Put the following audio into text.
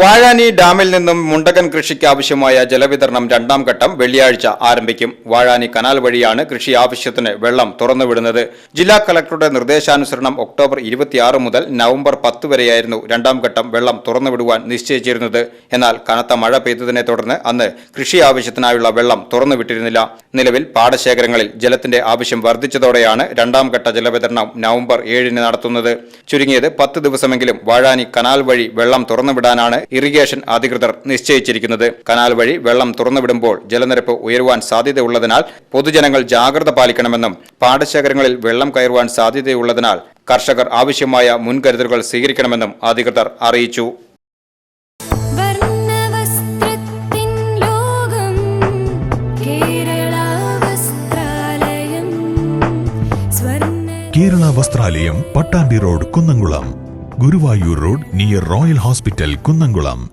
വാഴാനി ഡാമിൽ നിന്നും മുണ്ടകൻ കൃഷിക്ക് ആവശ്യമായ ജലവിതരണം രണ്ടാം ഘട്ടം വെള്ളിയാഴ്ച ആരംഭിക്കും. വാഴാനി കനാൽ വഴിയാണ് കൃഷി ആവശ്യത്തിന് വെള്ളം തുറന്നുവിടുന്നത്. ജില്ലാ കളക്ടറുടെ നിർദ്ദേശാനുസരണം ഒക്ടോബർ ഇരുപത്തിയാറ് മുതൽ നവംബർ പത്ത് വരെയായിരുന്നു രണ്ടാം ഘട്ടം വെള്ളം തുറന്നുവിടുവാൻ നിശ്ചയിച്ചിരുന്നത്. എന്നാൽ കനത്ത മഴ പെയ്തതിനെ തുടർന്ന് അന്ന് കൃഷി ആവശ്യത്തിനായുള്ള വെള്ളം തുറന്നുവിട്ടിരുന്നില്ല. നിലവിൽ പാടശേഖരങ്ങളിൽ ജലത്തിന്റെ ആവശ്യം വർദ്ധിച്ചതോടെയാണ് രണ്ടാം ഘട്ട ജലവിതരണം നവംബർ ഏഴിന് നടത്തുന്നത്. ചുരുങ്ങിയത് പത്ത് ദിവസമെങ്കിലും വാഴാനി കനാൽ വഴി വെള്ളം തുറന്നുവിടാനാണ് ഇറിഗേഷൻ അധികൃതർ നിശ്ചയിച്ചിരിക്കുന്നത്. കനാൽ വഴി വെള്ളം തുറന്നുവിടുമ്പോൾ ജലനിരപ്പ് ഉയരുവാൻ സാധ്യതയുള്ളതിനാൽ പൊതുജനങ്ങൾ ജാഗ്രത പാലിക്കണമെന്നും പാടശേഖരങ്ങളിൽ വെള്ളം കയറുവാൻ സാധ്യതയുള്ളതിനാൽ കർഷകർ ആവശ്യമായ മുൻകരുതലുകൾ സ്വീകരിക്കണമെന്നും അധികൃതർ അറിയിച്ചു. വർണവസ്ത്രത്തിൻ ലോകം Kerala Vasthralayam Swarna Kerala Vasthralayam Pattambi road Kunnamkulam. Guruvayur road near royal hospital Kunnamkulam.